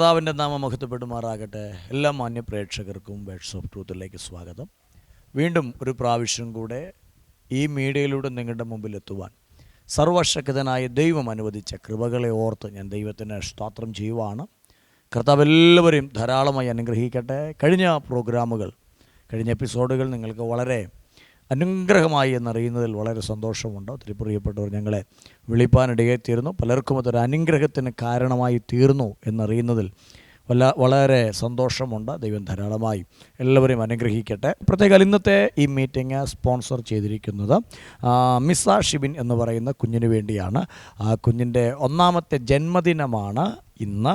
കർത്താവിന്റെ നാമം മഹത്വപ്പെടുമാറാകട്ടെ. എല്ലാ മാന്യ പ്രേക്ഷകർക്കും വേഡ്സ് ഓഫ് ട്രൂത്തിലേക്ക് സ്വാഗതം. വീണ്ടും ഒരു പ്രാവശ്യം കൂടെ ഈ മീഡിയയിലൂടെ നിങ്ങളുടെ മുമ്പിൽ എത്തുവാൻ സർവശക്തനായ ദൈവം അനുവദിച്ച കൃപകളെ ഓർത്ത് ഞാൻ ദൈവത്തിന് സ്തോത്രം ചെയ്യുവാണ്. കർത്താവ് എല്ലാവരെയും ധാരാളമായി അനുഗ്രഹിക്കട്ടെ. കഴിഞ്ഞ പ്രോഗ്രാമുകൾ കഴിഞ്ഞ എപ്പിസോഡുകൾ നിങ്ങൾക്ക് വളരെ അനുഗ്രഹമായി എന്നറിയുന്നതിൽ വളരെ സന്തോഷമുണ്ട്. ഒത്തിരി പ്രിയപ്പെട്ടവർ ഞങ്ങളെ വിളിപ്പാനിടയായി തീർന്നു. പലർക്കും അതൊരു അനുഗ്രഹത്തിന് കാരണമായി തീർന്നു എന്നറിയുന്നതിൽ വല്ല വളരെ സന്തോഷമുണ്ട്. ദൈവം ധാരാളമായി എല്ലാവരെയും അനുഗ്രഹിക്കട്ടെ. പ്രത്യേകം ഇന്നത്തെ ഈ മീറ്റിംഗ് സ്പോൺസർ ചെയ്തിരിക്കുന്നത് മിസ്സ മിസ ഷിബിൻ എന്ന് പറയുന്ന കുഞ്ഞിന് വേണ്ടിയാണ്. ആ കുഞ്ഞിന്റെ ഒന്നാമത്തെ ജന്മദിനമാണ് ഇന്ന്.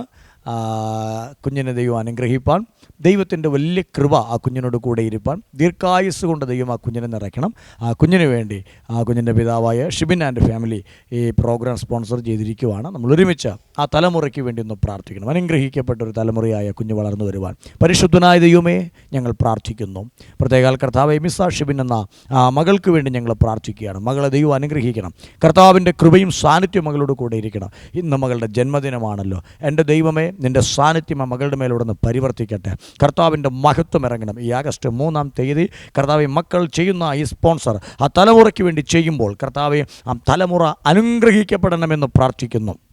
കുഞ്ഞിനെ ദൈവം അനുഗ്രഹിപ്പാൻ ദൈവത്തിന്റെ വലിയ കൃപ ആ കുഞ്ഞിനോട് കൂടെ ഇരുപ്പാൻ ദീർഘായുസ് കൊണ്ട് ദൈവം ആ കുഞ്ഞിനെ നിറയ്ക്കണം. ആ കുഞ്ഞിന് വേണ്ടി ആ കുഞ്ഞിന്റെ പിതാവായ ഷിബിൻ ആൻഡ് ഫാമിലി ഈ പ്രോഗ്രാം സ്പോൺസർ ചെയ്തിരിക്കുവാണ്. നമ്മൾ ഒരുമിച്ച് ആ തലമുറയ്ക്ക് വേണ്ടി ഒന്ന് പ്രാർത്ഥിക്കണം. അനുഗ്രഹിക്കപ്പെട്ട ഒരു തലമുറയായ കുഞ്ഞ് വളർന്നു വരുവാൻ. പരിശുദ്ധനായ ദൈവമേ ഞങ്ങൾ പ്രാർത്ഥിക്കുന്നു. പ്രത്യേകാൽ കർത്താവ് മിസ ഷിബിൻ എന്ന ആ മകൾക്ക് വേണ്ടി ഞങ്ങൾ പ്രാർത്ഥിക്കുകയാണ്. മകളെ ദൈവം അനുഗ്രഹിക്കണം. കർത്താവിന്റെ കൃപയും സാന്നിധ്യം മകളോട് കൂടെ ഇരിക്കണം. ഇന്ന് മകളുടെ ജന്മദിനമാണല്ലോ. എന്റെ ദൈവമേ നിന്റെ സാന്നിധ്യം ആ മകളുടെ മേലൂടെ പരിവർത്തിക്കട്ടെ. കർത്താവിന്റെ മഹത്വം ഇറങ്ങണം. ഈ ആഗസ്റ്റ് മൂന്നാം തീയതി കർത്താവ് മക്കൾ ചെയ്യുന്ന ഈ സ്പോൺസർ ആ തലമുറയ്ക്ക് വേണ്ടി ചെയ്യുമ്പോൾ കർത്താവ് ആ തലമുറ അനുഗ്രഹിക്കപ്പെടണമെന്ന് പ്രാർത്ഥിക്കുന്നു.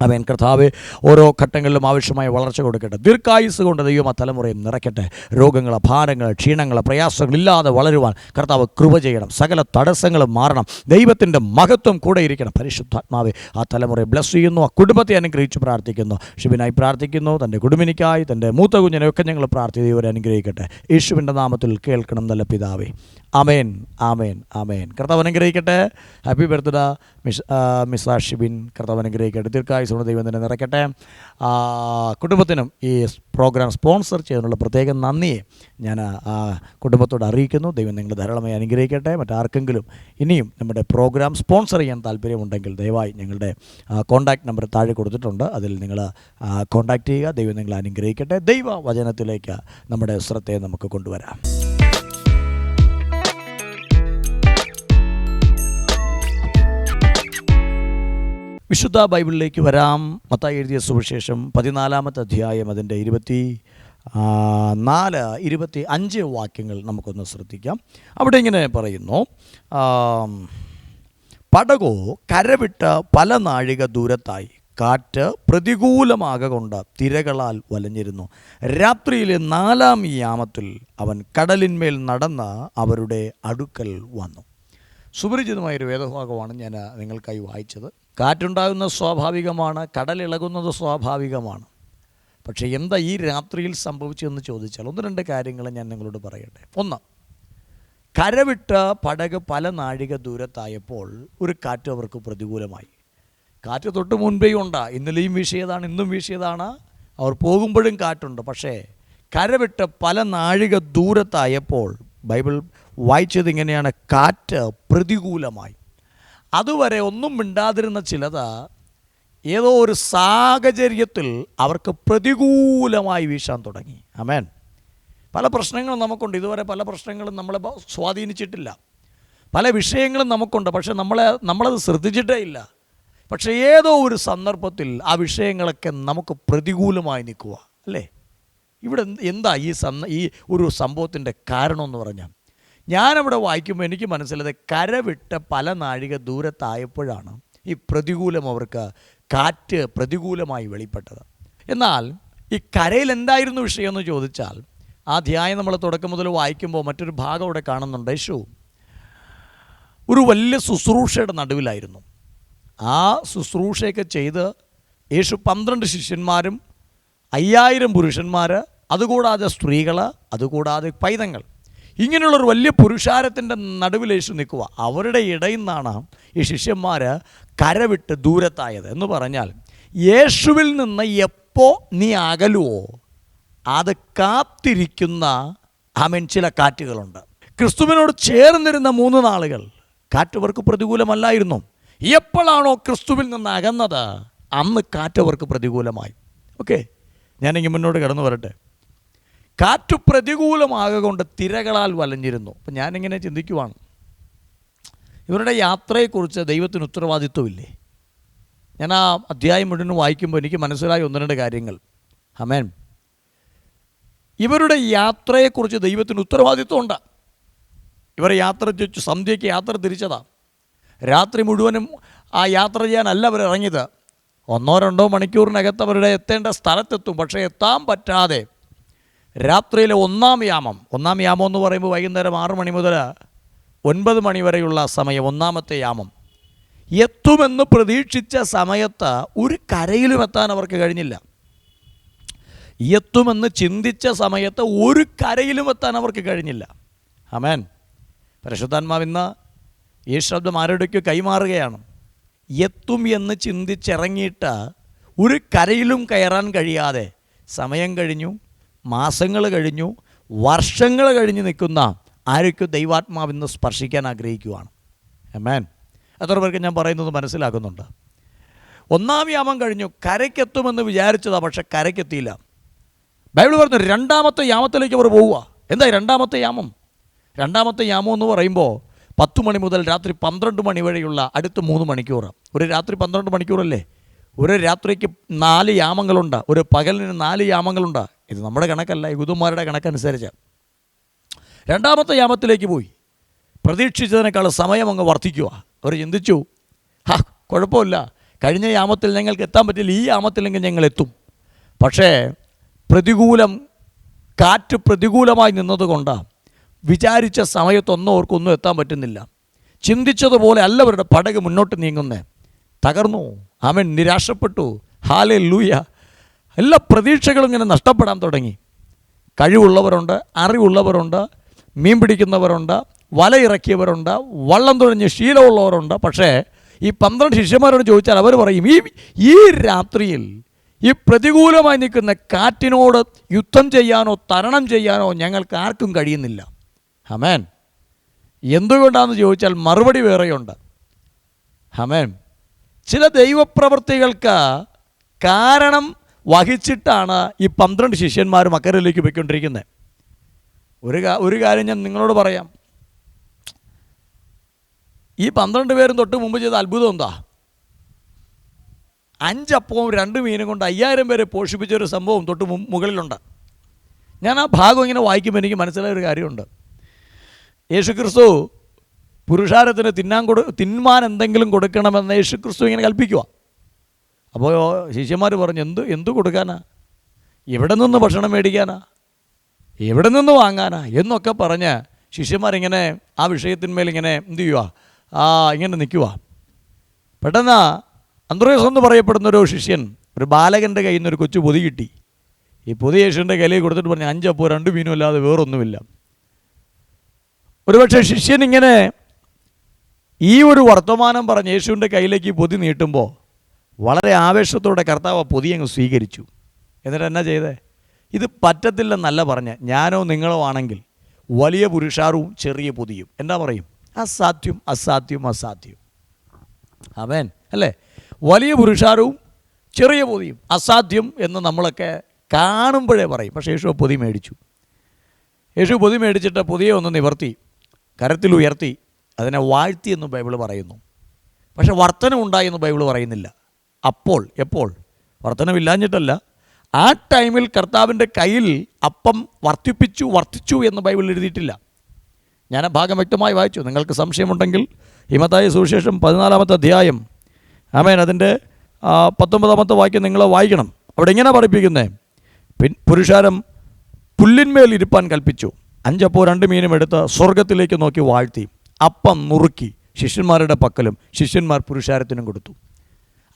അവൻ കർത്താവ് ഓരോ ഘട്ടങ്ങളിലും ആവശ്യമായ വളർച്ച കൊടുക്കട്ടെ. ദീർഘായുസ് കൊണ്ട് ദൈവം ആ തലമുറയും നിറയ്ക്കട്ടെ. രോഗങ്ങൾ ഭാരങ്ങൾ ക്ഷീണങ്ങൾ പ്രയാസങ്ങളില്ലാതെ വളരുവാൻ കർത്താവ് കൃപ ചെയ്യണം. സകല തടസ്സങ്ങളും മാറണം. ദൈവത്തിന്റെ മഹത്വം കൂടെ ഇരിക്കണം. പരിശുദ്ധാത്മാവ് ആ തലമുറയെ ബ്ലസ് ചെയ്യുന്നു. ആ കുടുംബത്തെ അനുഗ്രഹിച്ച് പ്രാർത്ഥിക്കുന്നു. ഷിബിനായി പ്രാർത്ഥിക്കുന്നു. തന്റെ കുടുംബിനിക്കായി തന്റെ മൂത്ത കുഞ്ഞിനെയൊക്കെ ഞങ്ങൾ പ്രാർത്ഥിച്ച് ഇവരെ അനുഗ്രഹിക്കട്ടെ. യേശുവിന്റെ നാമത്തിൽ കേൾക്കണം നല്ല പിതാവേ. അമേൻ ആമേൻ ആമേൻ. കർത്താവ് അനുഗ്രഹിക്കട്ടെ. Happy birthday miss miss Shibin കർത്താവ് അനുഗ്രഹിക്കട്ടെ. ദീർഘായുസോടെ ദൈവം തന്നെ നിറയ്ക്കട്ടെ. കുടുംബത്തിനും ഈ പ്രോഗ്രാം സ്പോൺസർ ചെയ്തതിനുള്ള പ്രത്യേക നന്ദിയെ ഞാൻ കുടുംബത്തോട് അറിയിക്കുന്നു. ദൈവം നിങ്ങൾ ധാരാളമായി അനുഗ്രഹിക്കട്ടെ. മറ്റാർക്കെങ്കിലും ഇനിയും നമ്മുടെ പ്രോഗ്രാം സ്പോൺസർ ചെയ്യാൻ താല്പര്യമുണ്ടെങ്കിൽ ദയവായി ഞങ്ങളുടെ കോൺടാക്റ്റ് നമ്പർ താഴെ കൊടുത്തിട്ടുണ്ട്. അതിൽ നിങ്ങൾ കോൺടാക്റ്റ് ചെയ്യുക. ദൈവം നിങ്ങളെ അനുഗ്രഹിക്കട്ടെ. ദൈവ വചനത്തിലേക്ക് നമ്മുടെ ശ്രദ്ധയെ നമുക്ക് കൊണ്ടുവരാം. വിശുദ്ധ ബൈബിളിലേക്ക് വരാം. മത്തായി എഴുതിയ സുവിശേഷം പതിനാലാമത്തെ അധ്യായം അതിന്റെ ഇരുപത്തി നാല് ഇരുപത്തി അഞ്ച് വാക്യങ്ങൾ നമുക്കൊന്ന് ശ്രദ്ധിക്കാം. അവിടെ ഇങ്ങനെ പറയുന്നു പടകോ കരവിട്ട് പല നാഴിക ദൂരത്തായി കാറ്റ് പ്രതികൂലമാകൊണ്ട് തിരകളാൽ വലഞ്ഞിരുന്നു. രാത്രിയിലെ നാലാം യാമത്തിൽ അവൻ കടലിന്മേൽ നടന്ന് അവരുടെ അടുക്കൽ വന്നു. സുപരിചിതമായൊരു വേദഭാഗമാണ് ഞാൻ നിങ്ങൾക്കായി വായിച്ചത്. കാറ്റുണ്ടാകുന്ന സ്വാഭാവികമാണ് കടലിളകുന്നത് സ്വാഭാവികമാണ്. പക്ഷേ എന്താ ഈ രാത്രിയിൽ സംഭവിച്ചതെന്ന് ചോദിച്ചാൽ ഒന്ന് രണ്ട് കാര്യങ്ങൾ ഞാൻ നിങ്ങളോട് പറയട്ടെ. ഒന്ന് കരവിട്ട പടക് പല നാഴിക ദൂരത്തായപ്പോൾ ഒരു കാറ്റ് അവർക്ക് പ്രതികൂലമായി. കാറ്റ് തൊട്ട് മുൻപേ ഉണ്ടാ ഇന്നലെയും വീശിയതാണ് ഇന്നും വീശിയതാണ് അവർ പോകുമ്പോഴും കാറ്റുണ്ട്. പക്ഷേ കരവിട്ട് പല നാഴിക ദൂരത്തായപ്പോൾ ബൈബിൾ വായിച്ചത് ഇങ്ങനെയാണ് കാറ്റ് പ്രതികൂലമായി. അതുവരെ ഒന്നും മിണ്ടാതിരുന്ന ചിലത് ഏതോ ഒരു സാഹചര്യത്തിൽ അവർക്ക് പ്രതികൂലമായി വീശാൻ തുടങ്ങി. അമേൻ പല പ്രശ്നങ്ങളും നമുക്കുണ്ട്. ഇതുവരെ പല പ്രശ്നങ്ങളും നമ്മളെ സ്വാധീനിച്ചിട്ടില്ല. പല വിഷയങ്ങളും നമുക്കുണ്ട്. പക്ഷെ നമ്മളെ നമ്മളത് ശ്രദ്ധിച്ചിട്ടേ ഇല്ല. പക്ഷേ ഏതോ ഒരു സന്ദർഭത്തിൽ ആ വിഷയങ്ങളൊക്കെ നമുക്ക് പ്രതികൂലമായി നിൽക്കുക അല്ലേ? ഇവിടെ എന്താ ഈ സന്ന ഈ ഒരു സംഭവത്തിന്റെ കാരണമെന്ന് പറഞ്ഞാൽ? ഞാനവിടെ വായിക്കുമ്പോൾ എനിക്ക് മനസ്സിലായത് കരവിട്ട പല നാഴിക ദൂരത്തായപ്പോഴാണ് ഈ പ്രതികൂലം അവർക്ക് കാറ്റ് പ്രതികൂലമായി വെളിപ്പെട്ടത്. എന്നാൽ ഈ കരയിൽ എന്തായിരുന്നു വിഷയം എന്ന് ചോദിച്ചാൽ ആ ധ്യായം നമ്മൾ തുടക്കം മുതൽ വായിക്കുമ്പോൾ മറ്റൊരു ഭാഗം അവിടെ കാണുന്നുണ്ട്. യേശു ഒരു വലിയ ശുശ്രൂഷയുടെ നടുവിലായിരുന്നു. ആ ശുശ്രൂഷയൊക്കെ ചെയ്ത് യേശു പന്ത്രണ്ട് ശിഷ്യന്മാരും അയ്യായിരം പുരുഷന്മാർ അതുകൂടാതെ സ്ത്രീകൾ അതുകൂടാതെ പൈതങ്ങൾ. ഇങ്ങനെയുള്ളൊരു വലിയ പുരുഷാരത്തിന്റെ നടുവിൽ യേശു നിൽക്കുക. അവരുടെ ഇടയിൽ നിന്നാണ് ഈ ശിഷ്യന്മാർ കരവിട്ട് ദൂരത്തായത് എന്ന് പറഞ്ഞാൽ യേശുവിൽ നിന്ന് എപ്പോൾ നീ അകലുവോ അത് കാത്തിരിക്കുന്ന ആമൻ ചില കാറ്റുകളുണ്ട്. ക്രിസ്തുവിനോട് ചേർന്നിരുന്ന മൂന്ന് നാളുകൾ കാറ്റവർക്ക് പ്രതികൂലമല്ലായിരുന്നു. എപ്പോഴാണോ ക്രിസ്തുവിൽ നിന്ന് അകന്നത് അന്ന് കാറ്റവർക്ക് പ്രതികൂലമായി. ഓക്കെ? ഞാനെങ്കിൽ മുന്നോട്ട് കടന്നു വരട്ടെ. കാറ്റു പ്രതികൂലമാകൊണ്ട് തിരകളാൽ വലഞ്ഞിരുന്നു. അപ്പം ഞാനിങ്ങനെ ചിന്തിക്കുവാണ്. ഇവരുടെ യാത്രയെക്കുറിച്ച് ദൈവത്തിന് ഉത്തരവാദിത്വമില്ലേ? ഞാൻ ആ അധ്യായം മുഴുവൻ വായിക്കുമ്പോൾ എനിക്ക് മനസ്സിലായി ഒന്ന് രണ്ട് കാര്യങ്ങൾ. ഹമേൻ ഇവരുടെ യാത്രയെക്കുറിച്ച് ദൈവത്തിന് ഉത്തരവാദിത്വമുണ്ട്. ഇവർ യാത്ര സന്ധ്യയ്ക്ക് യാത്ര തിരിച്ചതാണ് രാത്രി മുഴുവനും ആ യാത്ര ചെയ്യാനല്ല അവർ ഇറങ്ങിയത് ഒന്നോ രണ്ടോ മണിക്കൂറിനകത്ത് അവരുടെ എത്തേണ്ട സ്ഥലത്തെത്തും പക്ഷേ എത്താൻ പറ്റാതെ രാത്രിയിലെ ഒന്നാം യാമം. ഒന്നാം യാമം എന്ന് പറയുമ്പോൾ വൈകുന്നേരം ആറ് മണി മുതൽ ഒൻപത് മണി വരെയുള്ള സമയം ഒന്നാമത്തെ യാമം. എത്തുമെന്ന് പ്രതീക്ഷിച്ച സമയത്ത് ഒരു കരയിലും എത്താൻ അവർക്ക് കഴിഞ്ഞില്ല. എത്തുമെന്ന് ചിന്തിച്ച സമയത്ത് ഒരു കരയിലും എത്താൻ അവർക്ക് കഴിഞ്ഞില്ല. അമേൻ പരിശുദ്ധാത്മാവ് ഇന്ന് ഈ ശബ്ദം ആരോടേക്ക് കൈമാറുകയാണ്? എത്തും എന്ന് ചിന്തിച്ചിറങ്ങിയിട്ട് ഒരു കരയിലും കയറാൻ കഴിയാതെ സമയം കഴിഞ്ഞു. മാസങ്ങൾ കഴിഞ്ഞു വർഷങ്ങൾ കഴിഞ്ഞ് നിൽക്കുന്ന ആരൊക്കെ ദൈവാത്മാവിന്ന് സ്പർശിക്കാൻ ആഗ്രഹിക്കുവാണ്. മേൻ എത്ര പേർക്ക് ഞാൻ പറയുന്നത് മനസ്സിലാക്കുന്നുണ്ട്? ഒന്നാം യാമം കഴിഞ്ഞു കരയ്ക്കെത്തുമെന്ന് വിചാരിച്ചതാണ് പക്ഷെ കരയ്ക്കെത്തിയില്ല. ബൈബിൾ പറഞ്ഞു രണ്ടാമത്തെ യാമത്തിലേക്ക് അവർ പോവുക. എന്താ രണ്ടാമത്തെ യാമം? രണ്ടാമത്തെ യാമം എന്ന് പറയുമ്പോൾ പത്ത് മണി മുതൽ രാത്രി പന്ത്രണ്ട് മണി വരെയുള്ള അടുത്ത മൂന്ന് മണിക്കൂർ ഒരു രാത്രി പന്ത്രണ്ട് മണിക്കൂറല്ലേ? ഒരു രാത്രിക്ക് നാല് യാമങ്ങളുണ്ട്. ഒരു പകലിന് നാല് യാമങ്ങളുണ്ട്. ഇത് നമ്മുടെ കണക്കല്ല യുഗുതുമാരുടെ കണക്കനുസരിച്ച്. രണ്ടാമത്തെ യാമത്തിലേക്ക് പോയി. പ്രതീക്ഷിച്ചതിനേക്കാൾ സമയം അങ്ങ് വർദ്ധിക്കുക അവർ ചിന്തിച്ചു ഹാ കുഴപ്പമില്ല. കഴിഞ്ഞ യാമത്തിൽ ഞങ്ങൾക്ക് എത്താൻ പറ്റില്ല. ഈ യാമത്തിലെങ്കിൽ ഞങ്ങൾ എത്തും. പക്ഷേ പ്രതികൂലം കാറ്റ് പ്രതികൂലമായി നിന്നതുകൊണ്ട് വിചാരിച്ച സമയത്തൊന്നും അവർക്കൊന്നും എത്താൻ പറ്റുന്നില്ല. ചിന്തിച്ചതുപോലെ അല്ല അവരുടെ പടക് മുന്നോട്ട് നീങ്ങുന്നേ. തകർന്നു. അവൻ നിരാശപ്പെട്ടു. ഹാലെ ലൂയ എല്ലാ പ്രതീക്ഷകളും ഇങ്ങനെ നഷ്ടപ്പെടാൻ തുടങ്ങി. കഴിവുള്ളവരുണ്ട് അറിവുള്ളവരുണ്ട് മീൻ പിടിക്കുന്നവരുണ്ട് വല ഇറക്കിയവരുണ്ട് വള്ളം തുഴഞ്ഞ് ശീലമുള്ളവരുണ്ട്. പക്ഷേ ഈ പന്ത്രണ്ട് ശിഷ്യന്മാരോട് ചോദിച്ചാൽ അവർ പറയും ഈ ഈ രാത്രിയിൽ ഈ പ്രതികൂലമായി നിൽക്കുന്ന കാറ്റിനോട് യുദ്ധം ചെയ്യാനോ തരണം ചെയ്യാനോ ഞങ്ങൾക്ക് ആർക്കും കഴിയുന്നില്ല. ഹമേൻ. എന്തുകൊണ്ടാണെന്ന് ചോദിച്ചാൽ മറുപടി വേറെയുണ്ട്. ഹമേൻ. ചില ദൈവപ്രവർത്തികൾക്ക് കാരണം വഹിച്ചിട്ടാണ് ഈ പന്ത്രണ്ട് ശിഷ്യന്മാർ മക്കരയിലേക്ക് പോയിക്കൊണ്ടിരിക്കുന്നത്. ഒരു ഒരു കാര്യം ഞാൻ നിങ്ങളോട് പറയാം. ഈ പന്ത്രണ്ട് പേരും തൊട്ട് മുമ്പ് ചെയ്ത അത്ഭുതം എന്താ? അഞ്ചപ്പവും രണ്ട് മീനും കൊണ്ട് അയ്യായിരം പേരെ പോഷിപ്പിച്ച ഒരു സംഭവം തൊട്ട് മുകളിലുണ്ട്. ഞാൻ ആ ഭാഗം ഇങ്ങനെ വായിക്കുമ്പോൾ എനിക്ക് മനസ്സിലായ ഒരു കാര്യമുണ്ട്. യേശുക്രിസ്തു പുരുഷാരത്തിന് തിന്നാൻ കൊടു തിന്മാൻ എന്തെങ്കിലും കൊടുക്കണമെന്ന് യേശുക്രിസ്തു ഇങ്ങനെ കൽപ്പിക്കുക അപ്പോൾ ശിഷ്യന്മാർ പറഞ്ഞു എന്ത് എന്ത് കൊടുക്കാനാ? എവിടെ നിന്ന് ഭക്ഷണം മേടിക്കാനാ? എവിടെ നിന്ന് വാങ്ങാനാ? എന്നൊക്കെ പറഞ്ഞ് ശിഷ്യന്മാരിങ്ങനെ ആ വിഷയത്തിന്മേൽ ഇങ്ങനെ എന്ത് ചെയ്യുക ആ ഇങ്ങനെ നിൽക്കുക പെട്ടെന്ന് അന്ത്രോസ് എന്ന് പറയപ്പെടുന്ന ഒരു ശിഷ്യൻ ഒരു ബാലകന്റെ കയ്യിൽ നിന്ന് ഒരു കൊച്ചു പൊതി കിട്ടി. ഈ പൊതി യേശുവിന്റെ കയ്യിൽ കൊടുത്തിട്ട് പറഞ്ഞു അഞ്ചപ്പോ രണ്ട് മീനും അല്ലാതെ വേറൊന്നുമില്ല. ഒരുപക്ഷെ ശിഷ്യൻ ഇങ്ങനെ ഈ ഒരു വർത്തമാനം പറഞ്ഞ് യേശുവിന്റെ കയ്യിലേക്ക് പൊതി നീട്ടുമ്പോൾ വളരെ ആവേശത്തോടെ കർത്താവ് പൊതി അങ്ങ് സ്വീകരിച്ചു. എന്നിട്ട് എന്നാ ചെയ്തേ? ഇത് പറ്റത്തില്ലെന്നല്ല പറഞ്ഞ്. ഞാനോ നിങ്ങളോ ആണെങ്കിൽ വലിയ പുരുഷാരവും ചെറിയ പൊതിയും. എന്താ പറയും? അസാധ്യം അസാധ്യം അസാധ്യം. അവൻ അല്ലേ? വലിയ പുരുഷാരവും ചെറിയ പൊതിയും. അസാധ്യം എന്ന് നമ്മളൊക്കെ കാണുമ്പോഴേ പറയും. പക്ഷേ യേശു പൊതി മേടിച്ചു. യേശു പൊതി മേടിച്ചിട്ട് പൊതിയെ ഒന്ന് നിവർത്തി കരത്തിൽ ഉയർത്തി അതിനെ വാഴ്ത്തി എന്ന് ബൈബിൾ പറയുന്നു. പക്ഷെ വർത്തനം ഉണ്ടായി എന്ന് ബൈബിൾ പറയുന്നില്ല. അപ്പോൾ എപ്പോൾ? വർധനമില്ലാഞ്ഞിട്ടല്ല ആ ടൈമിൽ കർത്താവിന്റെ കയ്യിൽ അപ്പം വർദ്ധിപ്പിച്ചു വർദ്ധിച്ചു എന്ന് ബൈബിൾ എഴുതിയിട്ടില്ല. ഞാൻ ആ ഭാഗം വ്യക്തമായി വായിച്ചു. നിങ്ങൾക്ക് സംശയമുണ്ടെങ്കിൽ ഹിമതായ സുവിശേഷം പതിനാലാമത്തെ അധ്യായം. ആമേൻ. അതിന്റെ പത്തൊമ്പതാമത്തെ വാക്യം നിങ്ങൾ വായിക്കണം. അവിടെ എങ്ങനെ പഠിപ്പിക്കുന്നത് പിൻ പുരുഷാരം പുല്ലിന്മേൽ ഇരുപ്പാൻ കൽപ്പിച്ചു. അഞ്ചപ്പോ രണ്ട് മീനും എടുത്ത് സ്വർഗത്തിലേക്ക് നോക്കി വാഴ്ത്തി. അപ്പം നുറുക്കി. ശിഷ്യന്മാരുടെ പക്കലും ശിഷ്യന്മാർ പുരുഷാരത്തിനും കൊടുത്തു.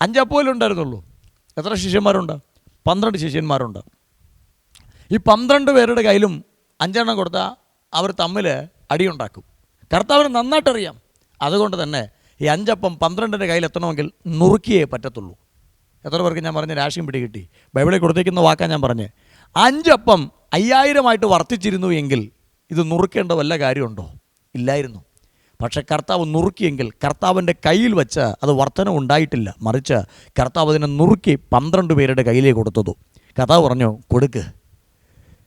അഞ്ചപ്പോലുണ്ടായിരുന്നുള്ളൂ എത്ര ശിഷ്യന്മാരുണ്ട്? പന്ത്രണ്ട് ശിഷ്യന്മാരുണ്ട്. ഈ പന്ത്രണ്ട് പേരുടെ കയ്യിലും അഞ്ചെണ്ണം കൊടുത്താൽ അവർ തമ്മിൽ അടിയുണ്ടാക്കും. കർത്താവിന് നന്നായിട്ടറിയാം. അതുകൊണ്ട് തന്നെ ഈ അഞ്ചപ്പം പന്ത്രണ്ടിന്റെ കയ്യിൽ എത്തണമെങ്കിൽ നുറുക്കിയേ പറ്റത്തുള്ളൂ. എത്ര പേർക്ക് ഞാൻ പറഞ്ഞ രാശിയും പിടി കിട്ടി? ബൈബിളിൽ കൊടുത്തേക്കുന്ന വാക്കാൻ ഞാൻ പറഞ്ഞ്. അഞ്ചപ്പം അയ്യായിരമായിട്ട് വർദ്ധിച്ചിരുന്നു എങ്കിൽ ഇത് നുറുക്കേണ്ട വല്ല കാര്യമുണ്ടോ? ഇല്ലായിരുന്നു. പക്ഷെ കർത്താവ് നുറുക്കിയെങ്കിൽ കർത്താവിന്റെ കയ്യിൽ വെച്ച് അത് വർധന ഉണ്ടായിട്ടില്ല. മറിച്ച് കർത്താവ് അതിനെ നുറുക്കി പന്ത്രണ്ട് പേരുടെ കയ്യിലേ കൊടുത്തതു. കർത്താവ് പറഞ്ഞു കൊടുക്ക്.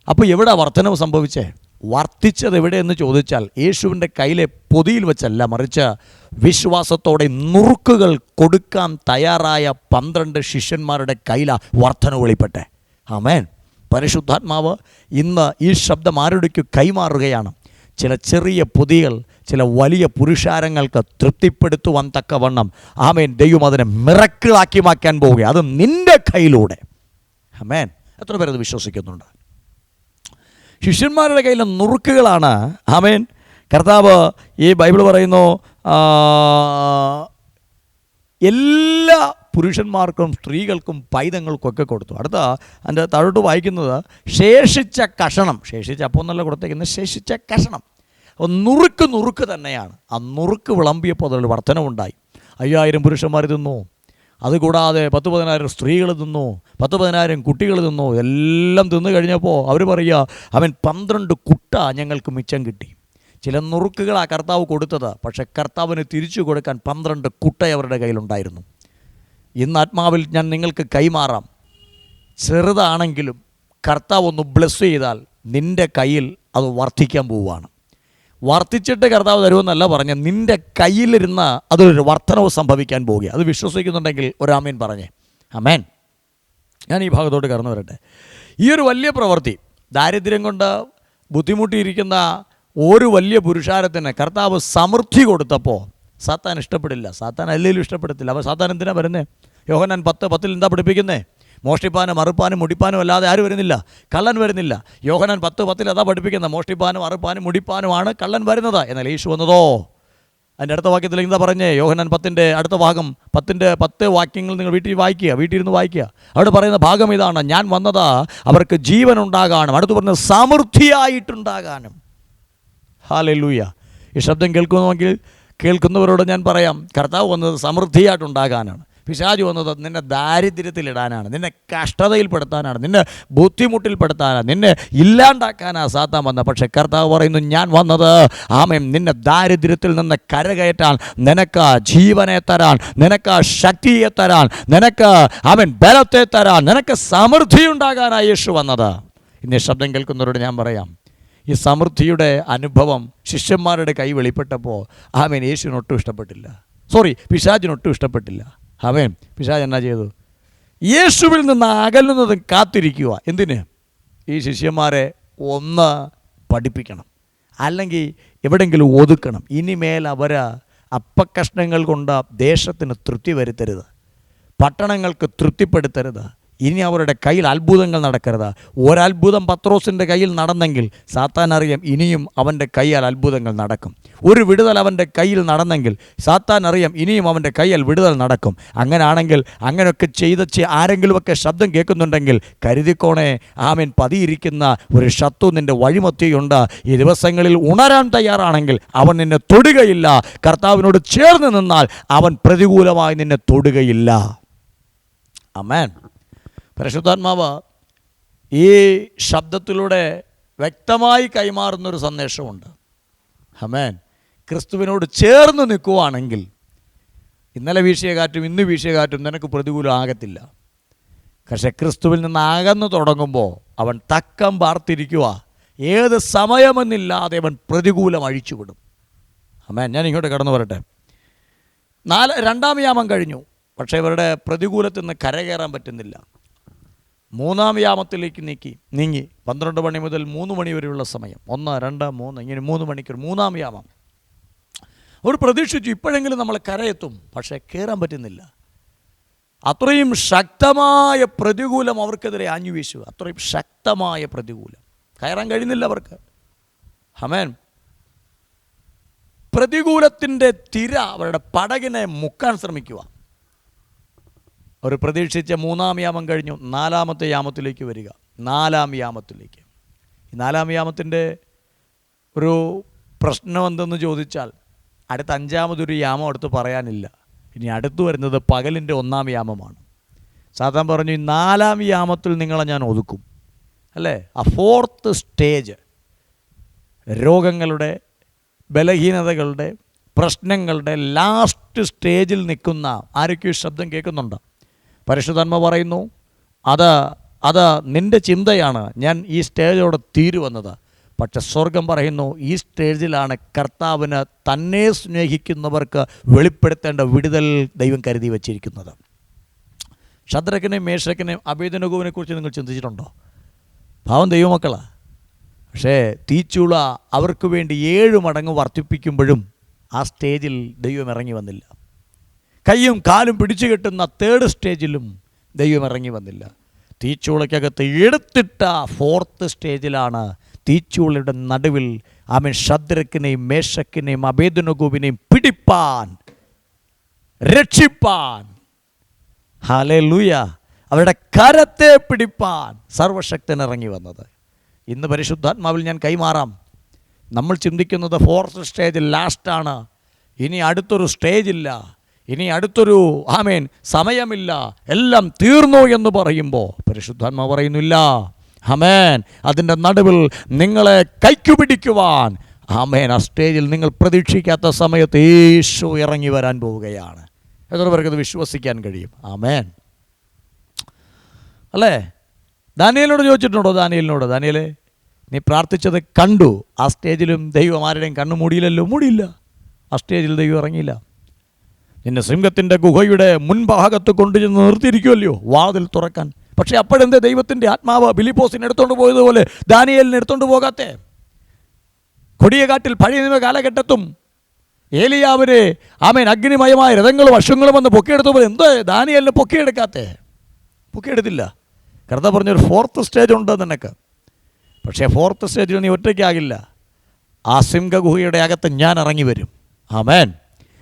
അപ്പോൾ എവിടെ വർധനവ് സംഭവിച്ചേ? വർദ്ധിച്ചത് എവിടെയെന്ന് ചോദിച്ചാൽ യേശുവിന്റെ കയ്യിലെ പൊതിയിൽ വെച്ചല്ല. മറിച്ച് വിശ്വാസത്തോടെ നുറുക്കുകൾ കൊടുക്കാൻ തയ്യാറായ പന്ത്രണ്ട് ശിഷ്യന്മാരുടെ കയ്യിലാണ് വർധന വെളിപ്പെട്ടെ. ആമേൻ. പരിശുദ്ധാത്മാവ് ഇന്ന് ഈ ശബ്ദം ആരുടേക്ക് കൈമാറുകയാണ്. ചില ചെറിയ പൊതികൾ ചില വലിയ പുരുഷാരങ്ങൾക്ക് തൃപ്തിപ്പെടുത്തുവാൻ തക്കവണ്ണം ആമേൻ ദൈവം അതിനെ മിറക്കിളാക്കി മാക്കാൻ പോവുക അത് നിന്റെ കയ്യിലൂടെ. ആമേൻ. എത്ര പേരത് വിശ്വസിക്കുന്നുണ്ട്? ശിഷ്യന്മാരുടെ കയ്യിലെ നുറുക്കുകളാണ്. ആമേൻ. കർത്താവ് ഈ ബൈബിൾ പറയുന്നു എല്ലാ പുരുഷന്മാർക്കും സ്ത്രീകൾക്കും പൈതങ്ങൾക്കൊക്കെ കൊടുത്തു. അടുത്ത അതിന്റെ താഴോട്ട് വായിക്കുന്നത് ശേഷിച്ച കഷണം. ശേഷിച്ച അപ്പോൾ എന്നല്ല കൊടുത്തേക്കുന്നത് ശേഷിച്ച കഷണം. നുറുക്ക് നുറുക്ക് തന്നെയാണ്. ആ നുറുക്ക് വിളമ്പിയപ്പോൾ അതിലൊരു വർധനവുണ്ടായി. അയ്യായിരം പുരുഷന്മാർ തിന്നു. അതുകൂടാതെ പത്ത് പതിനായിരം സ്ത്രീകൾ തിന്നു. പത്ത് പതിനായിരം കുട്ടികൾ തിന്നു. എല്ലാം തിന്നു കഴിഞ്ഞപ്പോൾ അവർ പറയുക അവൻ പന്ത്രണ്ട് കുട്ട ഞങ്ങൾക്ക് മിച്ചം കിട്ടി. ചില നുറുക്കുകളാ കർത്താവ് കൊടുത്തത്. പക്ഷേ കർത്താവിന് തിരിച്ചു കൊടുക്കാൻ പന്ത്രണ്ട് കുട്ട അവരുടെ കയ്യിലുണ്ടായിരുന്നു. ഇന്ന് ആത്മാവിൽ ഞാൻ നിങ്ങൾക്ക് കൈമാറാം. ചെറുതാണെങ്കിലും കർത്താവ് ഒന്ന് ബ്ലെസ് ചെയ്താൽ നിന്റെ കയ്യിൽ അത് വർദ്ധിക്കാൻ പോവുകയാണ്. വർദ്ധിച്ചിട്ട് കർത്താവ് തരുമെന്നല്ല പറഞ്ഞ നിന്റെ കയ്യിലിരുന്ന അതൊരു വർധനവ് സംഭവിക്കാൻ പോവുക അത് വിശ്വസിക്കുന്നുണ്ടെങ്കിൽ ഒരാമീൻ പറഞ്ഞേ. അമേൻ ഞാൻ ഈ ഭാഗത്തോട്ട് കടന്നു വരട്ടെ. ഈ ഒരു വലിയ പ്രവൃത്തി ദാരിദ്ര്യം കൊണ്ട് ബുദ്ധിമുട്ടിയിരിക്കുന്ന ഒരു വലിയ പുരുഷാരത്തിന് കർത്താവ് സമൃദ്ധി കൊടുത്തപ്പോൾ സാത്താൻ ഇഷ്ടപ്പെടില്ല. സാത്താൻ അല്ലെങ്കിലും ഇഷ്ടപ്പെടത്തില്ല. അപ്പോൾ സാത്താൻ എന്തിനാണ് വരുന്നത് യോഹനാൻ പത്ത് പത്തിൽ എന്താ പഠിപ്പിക്കുന്നത് മോഷ്ടിപ്പാനും അറുപ്പാനും മുടിപ്പാനും അല്ലാതെ ആരും വരുന്നില്ല? കള്ളൻ വരുന്നില്ല. യോഹനാൻ പത്ത് പത്തിൽ അതാ പഠിപ്പിക്കുന്നത് മോഷ്ടിപ്പാനും അറുപ്പാനും മുടിപ്പാനുമാണ് കള്ളൻ വരുന്നത്. എന്നാൽ യേശു വന്നതോ? അതിന്റെ അടുത്ത വാക്യത്തിൽ എന്താ പറഞ്ഞേ? യോഹനാൻ പത്തിന്റെ അടുത്ത ഭാഗം പത്തിന്റെ പത്ത് വാക്യങ്ങൾ നിങ്ങൾ വീട്ടിൽ വായിക്കുക വീട്ടിൽ ഇരുന്ന് വായിക്കുക. അവിടെ പറയുന്ന ഭാഗം ഇതാണ്. ഞാൻ വന്നത് അവർക്ക് ജീവൻ ഉണ്ടാകാനും അടുത്ത് പറഞ്ഞ സമൃദ്ധിയായിട്ടുണ്ടാകാനും. ഹാലൂയ ഈ ശബ്ദം കേൾക്കുന്നുവെങ്കിൽ കേൾക്കുന്നവരോട് ഞാൻ പറയാം കർത്താവ് വന്നത് സമൃദ്ധിയായിട്ടുണ്ടാകാനാണ്. പിശാജ് വന്നത് നിന്നെ ദാരിദ്ര്യത്തിലിടാനാണ് നിന്നെ കഷ്ടതയിൽപ്പെടുത്താനാണ് നിന്നെ ബുദ്ധിമുട്ടിൽപ്പെടുത്താനാണ് നിന്നെ ഇല്ലാണ്ടാക്കാനാണ് സാത്താൻ വന്നത്. പക്ഷേ കർത്താവ് പറയുന്നു ഞാൻ വന്നത് ആമയും നിന്നെ ദാരിദ്ര്യത്തിൽ നിന്ന് കരകയറ്റാൻ നിനക്ക് ജീവനെ തരാൻ നിനക്ക് ശക്തിയെ തരാൻ നിനക്ക് അവൻ ബലത്തെ തരാൻ നിനക്ക് സമൃദ്ധി ഉണ്ടാകാനായി യേശു വന്നത്. ഇന്ന് ശബ്ദം കേൾക്കുന്നവരോട് ഞാൻ പറയാം ഈ സമൃദ്ധിയുടെ അനുഭവം ശിഷ്യന്മാരുടെ കൈ വെളിപ്പെട്ടപ്പോൾ ആമേൻ യേശുവിനൊട്ടും ഇഷ്ടപ്പെട്ടില്ല. സോറി പിശാജിനൊട്ടും ഇഷ്ടപ്പെട്ടില്ല. ആമേൻ പിശാജ് എന്നാ ചെയ്തു? യേശുവിൽ നിന്ന് അകലുന്നതും കാത്തിരിക്കുക. എന്തിന്? ഈ ശിഷ്യന്മാരെ ഒന്ന് പഠിപ്പിക്കണം. അല്ലെങ്കിൽ എവിടെയെങ്കിലും ഒതുക്കണം. ഇനിമേൽ അവർ അപ്പക്കഷ്ണങ്ങൾ കൊണ്ട് ദേശത്തിന് തൃപ്തി വരുത്തരുത്. പട്ടണങ്ങൾക്ക് തൃപ്തിപ്പെടുത്തരുത്. ഇനി അവരുടെ കയ്യിൽ അത്ഭുതങ്ങൾ നടക്കരുത്. ഒരത്ഭുതം പത്രോസിന്റെ കയ്യിൽ നടന്നെങ്കിൽ സാത്താൻ അറിയാം ഇനിയും അവന്റെ കയ്യാൽ അത്ഭുതങ്ങൾ നടക്കും. ഒരു വിടുതൽ അവന്റെ കയ്യിൽ നടന്നെങ്കിൽ സാത്താൻ അറിയാം ഇനിയും അവന്റെ കയ്യാൽ വിടുതൽ നടക്കും. അങ്ങനെയാണെങ്കിൽ അങ്ങനെയൊക്കെ ചെയ്ത ആരെങ്കിലുമൊക്കെ ശബ്ദം കേൾക്കുന്നുണ്ടെങ്കിൽ കരുതിക്കോണേ ആമൻ പതിയിരിക്കുന്ന ഒരു ശത്രു നിന്റെ വഴിമത്തിയുണ്ട്. ഈ ദിവസങ്ങളിൽ ഉണരാൻ തയ്യാറാണെങ്കിൽ അവൻ നിന്നെ തൊടുകയില്ല. കർത്താവിനോട് ചേർന്ന് നിന്നാൽ അവൻ പ്രതികൂലമായി നിന്നെ തൊടുകയില്ല. അമേൻ പരിശുദ്ധാത്മാവ് ഈ ശബ്ദത്തിലൂടെ വ്യക്തമായി കൈമാറുന്നൊരു സന്ദേശമുണ്ട്. ഹമേൻ ക്രിസ്തുവിനോട് ചേർന്ന് നിൽക്കുവാണെങ്കിൽ ഇന്നലെ വീശിയ കാറ്റും ഇന്ന് വീശിയ കാറ്റും നിനക്ക് പ്രതികൂലം ആകത്തില്ല. പക്ഷേ ക്രിസ്തുവിൽ നിന്ന് അകന്നു തുടങ്ങുമ്പോൾ അവൻ തക്കം പാർത്തിരിക്കുക ഏത് സമയമെന്നില്ലാതെ അവൻ പ്രതികൂലം അഴിച്ചുവിടും. അമേൻ ഞാൻ ഇങ്ങോട്ട് കടന്നു വരട്ടെ. നാല് രണ്ടാം യാമം കഴിഞ്ഞു. പക്ഷേ ഇവരുടെ പ്രതികൂലത്തിൽ നിന്ന് കരകയറാൻ പറ്റുന്നില്ല. മൂന്നാം യാമത്തിലേക്ക് നീക്കി നീങ്ങി പന്ത്രണ്ട് മണി മുതൽ മൂന്ന് മണി വരെയുള്ള സമയം. ഒന്ന് രണ്ട് മൂന്ന് ഇങ്ങനെ മൂന്ന് മണിക്കൂർ മൂന്നാം യാമം അവർ പ്രതീക്ഷിച്ചു ഇപ്പോഴെങ്കിലും നമ്മൾ കരയെത്തും പക്ഷേ കയറാൻ പറ്റുന്നില്ല. അത്രയും ശക്തമായ പ്രതികൂലം അവർക്കെതിരെ ആഞ്ഞുവീശു അത്രയും ശക്തമായ പ്രതികൂലം. കയറാൻ കഴിയുന്നില്ല അവർക്ക്. ഹമേൻ. പ്രതികൂലത്തിന്റെ തിര അവരുടെ പടകിനെ മുക്കാൻ ശ്രമിക്കുക. അവർ പ്രതീക്ഷിച്ച മൂന്നാം യാമം കഴിഞ്ഞു. നാലാമത്തെ യാമത്തിലേക്ക് വരിക. നാലാം യാമത്തിലേക്ക്. ഈ നാലാം യാമത്തിന്റെ ഒരു പ്രശ്നം എന്തെന്ന് ചോദിച്ചാൽ അടുത്ത അഞ്ചാമതൊരു യാമം അടുത്ത് പറയാനില്ല. ഇനി അടുത്തു വരുന്നത് പകലിന്റെ ഒന്നാം യാമമാണ്. സാധാരണ പറഞ്ഞു ഈ നാലാം യാമത്തിൽ നിങ്ങളെ ഞാൻ ഒതുക്കും. അല്ലേ? ആ ഫോർത്ത് സ്റ്റേജ് രോഗങ്ങളുടെ ബലഹീനതകളുടെ പ്രശ്നങ്ങളുടെ ലാസ്റ്റ് സ്റ്റേജിൽ നിൽക്കുന്ന ആരൊക്കെയോ ശബ്ദം കേൾക്കുന്നുണ്ട്? പരിശുദ്ധാത്മ പറയുന്നു അത് അത് നിന്റെ ചിന്തയാണ്. ഞാൻ ഈ സ്റ്റേജോടെ തീരുവന്നത്. പക്ഷെ സ്വർഗം പറയുന്നു ഈ സ്റ്റേജിലാണ് കർത്താവിന് തന്നെ സ്നേഹിക്കുന്നവർക്ക് വെളിപ്പെടുത്തേണ്ട വിടുതൽ ദൈവം കരുതി വച്ചിരിക്കുന്നത്. ഷദ്രക്കിനെയും മേഷക്കിനെയും അഭേദനകുവിനെ കുറിച്ച് നിങ്ങൾ ചിന്തിച്ചിട്ടുണ്ടോ? പാവം ദൈവമക്കളാ. പക്ഷേ തീച്ചുള അവർക്ക് വേണ്ടി ഏഴ് മടങ്ങ് വർദ്ധിപ്പിക്കുമ്പോഴും ആ സ്റ്റേജിൽ ദൈവം ഇറങ്ങി വന്നില്ല. കൈയും കാലും പിടിച്ചു കെട്ടുന്ന തേർഡ് സ്റ്റേജിലും ദൈവം ഇറങ്ങി വന്നില്ല. തീച്ചൂളയ്ക്കകത്ത് എടുത്തിട്ട ഫോർത്ത് സ്റ്റേജിലാണ് തീച്ചൂളയുടെ നടുവിൽ ആമൻ ഷദ്രക്കിനെയും മേശക്കിനെയും അഭേദനഗോപിനെയും പിടിപ്പാൻ രക്ഷിപ്പാൻ. ഹാലേ ലൂയ അവരുടെ കരത്തെ പിടിപ്പാൻ സർവശക്തൻ ഇറങ്ങി വന്നത്. ഇന്ന് പരിശുദ്ധാത്മാവിൽ ഞാൻ കൈമാറാം. നമ്മൾ ചിന്തിക്കുന്നത് ഫോർത്ത് സ്റ്റേജ് ലാസ്റ്റാണ് ഇനി അടുത്തൊരു സ്റ്റേജില്ല ഇനി അടുത്തൊരു ആമേൻ. സമയമില്ല. എല്ലാം തീർന്നു എന്ന് പറയുമ്പോൾ പരിശുദ്ധാത്മ പറയുന്നില്ല. ഹമേൻ അതിന്റെ നടുവിൽ നിങ്ങളെ കൈക്കു പിടിക്കുവാൻ ആമേൻ. ആ സ്റ്റേജിൽ നിങ്ങൾ പ്രതീക്ഷിക്കാത്ത സമയത്ത് യേശു ഇറങ്ങി വരാൻ പോവുകയാണ്. എത്ര പേർക്കത് വിശ്വസിക്കാൻ കഴിയും? ആമേൻ. അല്ലേ? ദാനിയലിനോട് ചോദിച്ചിട്ടുണ്ടോ? ദാനിയലിനോട് ദാനിയലെ നീ പ്രാർത്ഥിച്ചത് കണ്ടു. ആ സ്റ്റേജിലും ദൈവം ആരുടെയും കണ്ണു മൂടിയില്ലല്ലോ? മൂടിയില്ല. ആ സ്റ്റേജിൽ ദൈവം ഇറങ്ങിയില്ല. നിന്നെ സിംഹത്തിന്റെ ഗുഹയുടെ മുൻഭാഗത്ത് കൊണ്ടുചെന്ന് നിർത്തിയിരിക്കുമല്ലോ വാതിൽ തുറക്കാൻ. പക്ഷേ അപ്പോഴെന്തേ ദൈവത്തിന്റെ ആത്മാവ് ബിലിപ്പോസിനെ എടുത്തുകൊണ്ട് പോയതുപോലെ ദാനിയലിനെ എടുത്തുകൊണ്ട് പോകാത്തെ? കൊടിയ കാട്ടിൽ പഴയ നിയമ കാലഘട്ടത്തും ഏലിയാവിനെ ആമേൻ അഗ്നിമയമായ രഥങ്ങളും അശ്വങ്ങളും വന്ന് പൊക്കിയെടുത്തപ്പോൾ എന്തോ ദാനിയലിനെ പൊക്കിയെടുക്കാത്തേ? പൊക്കിയെടുത്തില്ല. കർത്ത പറഞ്ഞൊരു ഫോർത്ത് സ്റ്റേജ് ഉണ്ട് നിനക്ക്. പക്ഷേ ഫോർത്ത് സ്റ്റേജിൽ നീ ഒറ്റയ്ക്കാകില്ല. ആ സിംഹഗുഹയുടെ അകത്ത് ഞാൻ ഇറങ്ങി വരും. ആമേൻ.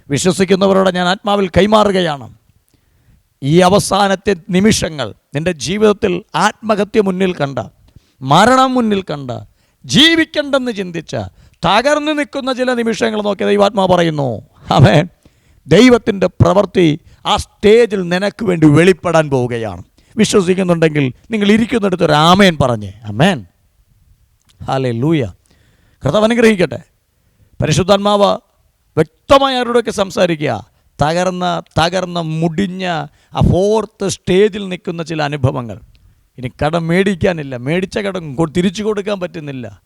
വിശ്വസിക്കുന്നവരോട് ഞാൻ ആത്മാവിൽ കൈമാറുകയാണ്. ഈ അവസാനത്തെ നിമിഷങ്ങൾ നിന്റെ ജീവിതത്തിൽ ആത്മഹത്യ മുന്നിൽ കണ്ട മരണം മുന്നിൽ കണ്ട ജീവിക്കണ്ടെന്ന് ചിന്തിച്ച തകർന്നു നിൽക്കുന്ന ചില നിമിഷങ്ങൾ നോക്കി ദൈവാത്മാ പറയുന്നു അവൻ ദൈവത്തിന്റെ പ്രവൃത്തി ആ സ്റ്റേജിൽ നിനക്ക് വേണ്ടി വെളിപ്പെടാൻ പോവുകയാണ്. വിശ്വസിക്കുന്നുണ്ടെങ്കിൽ നിങ്ങൾ ഇരിക്കുന്നിടത്ത് ഒരു ആമേൻ പറഞ്ഞേ. അമേൻ ഹാലേ ലൂയ കർത്താവ് അനുഗ്രഹിക്കട്ടെ. പരിശുദ്ധാത്മാവ് വ്യക്തമായി അവരോടൊക്കെ സംസാരിക്കുക? തകർന്ന തകർന്ന മുടിഞ്ഞ ആ ഫോർത്ത് സ്റ്റേജിൽ നിൽക്കുന്ന ചില അനുഭവങ്ങൾ. ഇനി കടം മേടിക്കാനില്ല. മേടിച്ച കടം തിരിച്ചു കൊടുക്കാൻ പറ്റുന്നില്ല.